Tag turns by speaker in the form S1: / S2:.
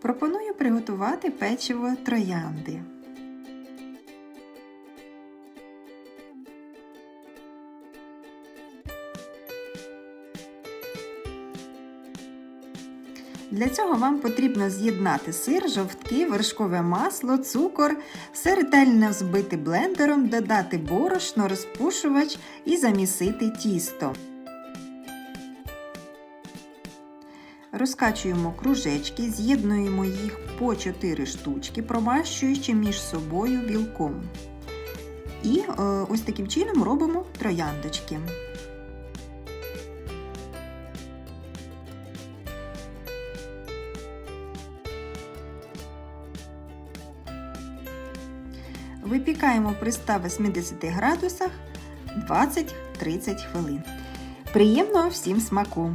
S1: Пропоную приготувати печиво троянди. Для цього вам потрібно з'єднати сир, жовтки, вершкове масло, цукор, все ретельно взбити блендером, додати борошно, розпушувач і замісити тісто. Розкачуємо кружечки, з'єднуємо їх по 4 штучки, промащуючи між собою білком. І е, ось таким чином робимо трояндочки. Випікаємо при 180 градусах 20-30 хвилин. Приємного всім смаку!